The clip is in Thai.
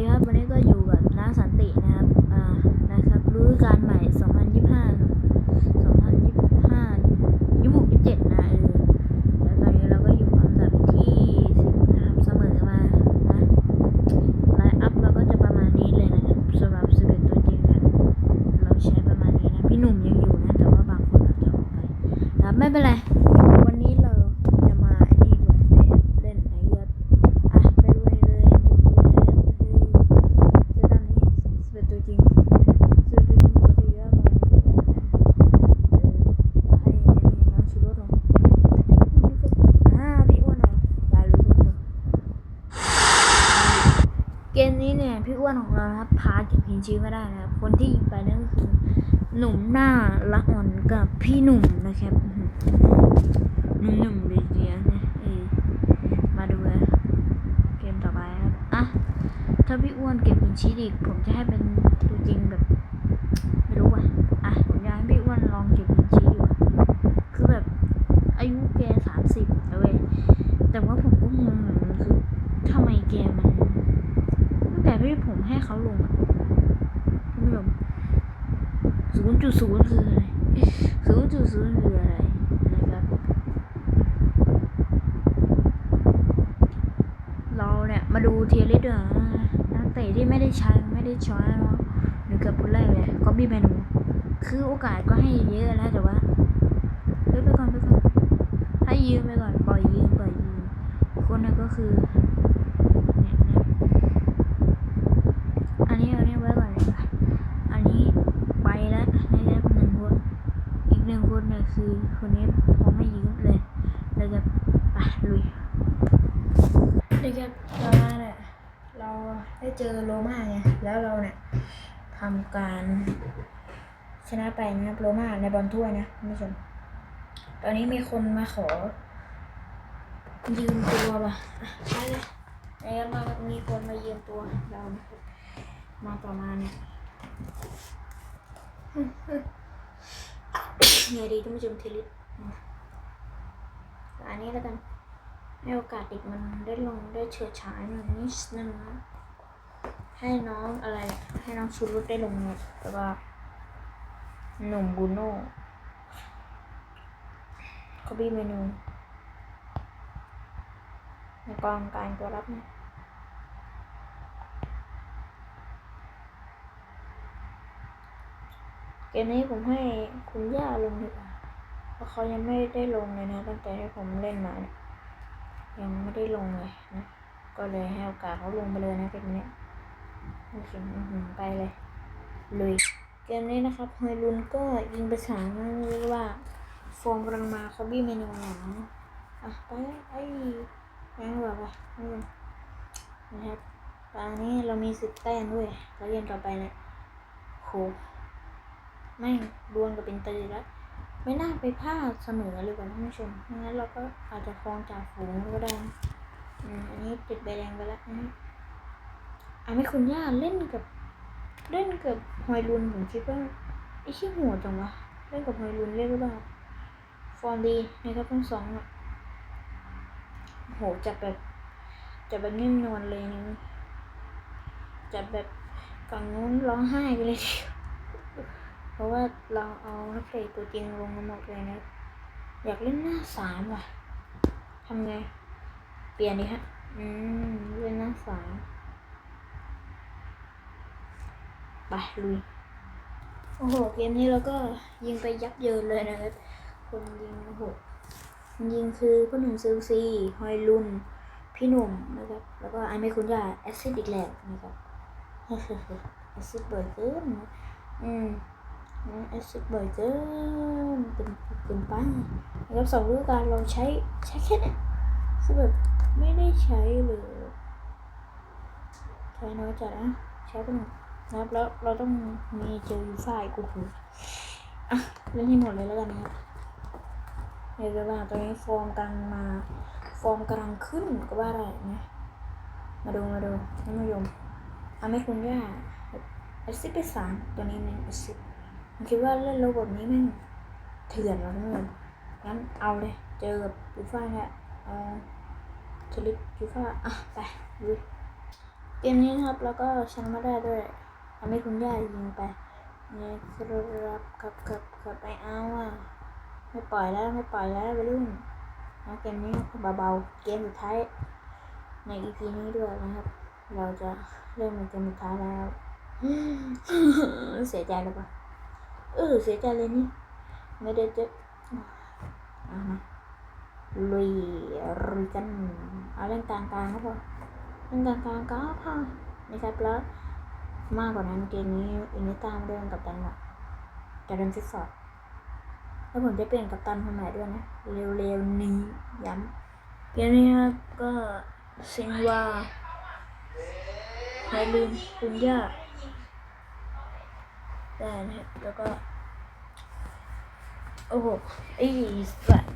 ดีครับวันนี้ก็อยู่กับน้าสันตินะครับ อ่า นะครับฤดูกาลใหม่ 2025 2025 26 27 นะเออแล้วตอนนี้เราก็อยู่อันดับที่10นะครับเสมอมา นะไลน์อัพเราก็จะประมาณนี้เลยนะครับสำหรับ 11 ตัวจริงเนี่ยเราใช้ประมาณนี้นะ พี่หนุ่มยังอยู่นะ แต่ว่าบางคนอาจจะออกไปนะครับไม่เป็นไร วันนี้เราจะมาไอ้นี่ด้วยนะครับเล่นไอ้เหี้ย อะไปด้วยเลยในเกมเฮ้ยจะตอนนี้สเปน ตัวจริงสเปนตัวจริงปกติก็มาเอออยากให้ไอ้นี่น้องชูรสลงอ่าพี่อ้วนเหรอได้รู้ทุกคนเกมนี้เนี่ยพี่อ้วนของเราครับพาเก็บพินชีไม่ได้นะครับคนที่ยิงไปนั่นก็คือหนุ่มหน้าละอ่อนกับพี่หนุ่มนะครับอื้อหือหนุ่มๆเลยเจียนะเออมาดูนะ เกมต่อไปครับ อะ ถ้าพี่อ้วนเก็บหินชีสอีกผมจะให้เป็นตัวจริงแบบไม่รู้อะอะผมอยากให้พี่อ้วนลองเก็บหินชีสดีกว่าคือแบบอายุแกสามสิบแล้วเว้ยแต่ว่าผมก็งงเหมือนกันคือทำไมแกมันตั้งแต่ที่ผมให้เขาลงอะคุณผู้ชมศูนย์จุดศูนย์คืออะไรศูนย์จุดศูนย์คืออะไรนะครับ เราเนี่ย มาดูเทียริสด้วยนะนักเตะที่ไม่ได้ใช้ไม่ได้ช้อยเนาะหรือกือบคนแรกเลยก็บี้เมนูคือโอกาสก็ให้เยอะแล้วแต่ว่าเฮ้ยไปก่อนไปก่อนให้ยืมไปก่อนปล่อยยืมปล่อยยืมคนนั้นก็คือเนี่ยนะอันนี้เอาเนี่ยไว้ก่อนเลยอันนี้ไปแล้วนะครับหนึ่งคนอีกหนึ่งคนเนี่ยคือคนนี้พร้อมให้ยืมเลยแล้วจะไปลุย เด็กครับเราเนี่ยเราได้เจอโรม่าไงแล้วเราเนี่ยทำการชนะไปนะครับโรม่าในบอลถ้วยนะคุณผู้ชมตอนนี้มีคนมาขอ ยืมตัวป่ะใช่เลยนะครับมามีคนมายืมตัวเรามาประมาณเนี่ยไงดีท่านผู้ชมเทลิสอันนี้แล้วกัน ให้โอกาสเด็กมันได้ลงได้เฉิดฉายหน่อยนิดนึงนะให้น้องอะไร ให้น้องชูรุตได้ลงเนี่ยแต่ว่าหนุ่มบูโน่คอบี้เมนู ในกองการตัวรับเนี่ยเกมนี้ผมให้คุณย่าลงดีกว่าเพราะเขายังไม่ได้ลงเลยนะ ตั้งแต่ที่ผมเล่นมาเนี่ย ยังไม่ได้ลงเลยนะก็เลยให้โอกาสเขาลงไปเลยนะเกมนี้โอเคไปเลยลุยเกมนี้นะครับฮยลุนก็ยิงไปสามนะเรียกว่าฟอร์มกำลังมาเขาบี้เมนูหลังนะอะไปไอ้ยังแบบว่านะครับตอนนี้เรามีสิบแต้มด้วยแล้วเกมต่อไปเนี่ยโหไม่ดวลกับเป็นตีแล้ว ไม่น่าไปพลาดเสมอเลยกว่าท่านผู้ชมงั้นเราก็อาจจะครองจากฝูงก็ได้อันนี้ติดใบแดงไปแล้วนะอันนี้คุณย่าเล่นกับเล่นกับฮอยลุนผมคิดว่าไอ้ชี้หัวจังวะเล่นกับฮอยลุนเล่นหรือเปล่าฟอร์มดีนะครับทั้งสองอะโหจับแบบจับแบบนิ่มนวลเลยนะจับแบบฝั่งนู้นร้องไห้กันเลยทีเดียว ราะว่าเราเอานักเตะตัวจริงลงมาหมดเลยนะ อยากเล่นหน้าสามว่ะทำไง เปลี่ยนดิฮะ อืม เล่นหน้าสามไปลุย โอ้โห เกมนี้เราก็ยิงไปยับเยินเลยนะครับ คนยิงโอ้โหคนยิงคือพ่อหนุ่มซิลซีฮอยลุน พี่หนุ่มนะครับ แล้วก็ไอไม่คุณยาแอซิดอีกแล้วนะครับแอซิดเบิร์เกินนอืม แอซิดบ่อยเกินเป็นเกินไปนะครับสองฤดูกาลเราใช้ใช้แค่เนี้ยคือแบบไม่ได้ใช้เลยใช้น้อยจัดนะใช้เป็นนะครับแล้วเราต้องมีเจอยูฟ่าอีกกูหูอะเล่นให้หมดเลยแล้วกันนะครับเรียกได้ว่าตอนนี้ฟอร์มกำลังมาฟอร์มกำลังขึ้นก็ว่าได้นะมาดูมาดูท่านผู้ชมอาไม่คุณย่าแอซิดไปสามตัวนี้เนี่ยแอซิด ผมคิดว่าเล่นระบบนี้แม่งเถื่อนว่ะทุกคนงั้นเอาเลย เจอกับยูฟ่าเนี่ยเอาทลิปยูฟ่าอะไปลุยเกมนี้นะครับ แล้วก็ชนะมาได้ด้วยทำให้คุณย่ายิงไปเนี่ยครับครับครับครับไม่เอาอะไม่ปล่อยแล้วไม่ปล่อยแล้วไปรุ่นนะเกมนี้เบาๆเกมสุดท้ายใน EP นี้ด้วยนะครับ เราจะเริ่มในเกมสุดท้ายแล้วเสียใจหรือเปล่า เออเสียใจเลยนี่ ไม่ได้เจะอ่ามาลุยลุยกันเอาเล่นกลางกลางๆก็พอเล่นกลางกลางก็พอนะครับแล้วมากกว่านั้นเกมนี้อินิตามเรื่องกับตันว่ะจะเดินฟิกสอดแล้วผมจะเปลี่ยนกับตันคนใหม่ด้วยนะ เร็วๆนี้ย้ำเกมนี้ครับก็ซิงว่าอย่าลืมคุณย่า ได้นะแล้วก็ โอ้โหไอ้สัตว์